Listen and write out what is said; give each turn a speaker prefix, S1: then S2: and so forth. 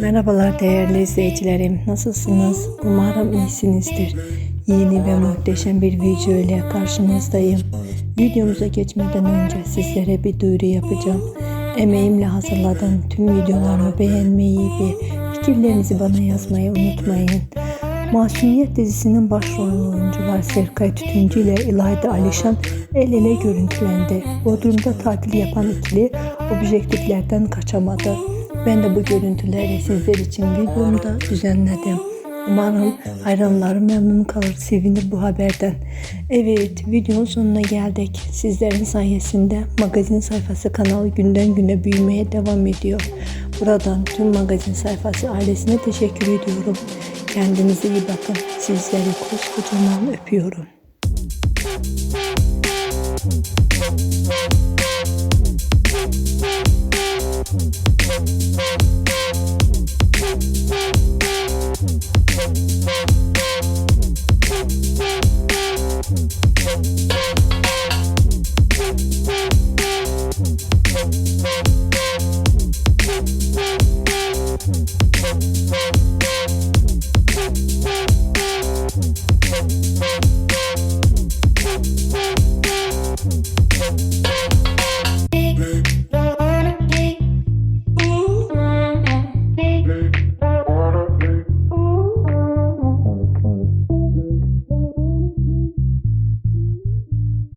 S1: Merhabalar değerli izleyicilerim. Nasılsınız? Umarım iyisinizdir. Yeni ve muhteşem bir video ile karşınızdayım. Videomuza geçmeden önce sizlere bir duyuru yapacağım. Emeğimle hazırladığım tüm videolarımı beğenmeyi ve fikirlerinizi bana yazmayı unutmayın. Masumiyet dizisinin başrol oyuncular Serkay Tütüncü ile İlayda Alişan el ele görüntülendi. Bodrum'da tatil yapan ikili objektiflerden kaçamadı. Ben de bu görüntüleri sizler için videomda düzenledim. Umarım hayranlarım memnun kalır, sevinir bu haberden. Evet, videonun sonuna geldik. Sizlerin sayesinde magazin sayfası kanalı günden güne büyümeye devam ediyor. Buradan tüm magazin sayfası ailesine teşekkür ediyorum. Kendinize iyi bakın. Sizleri koskocaman öpüyorum.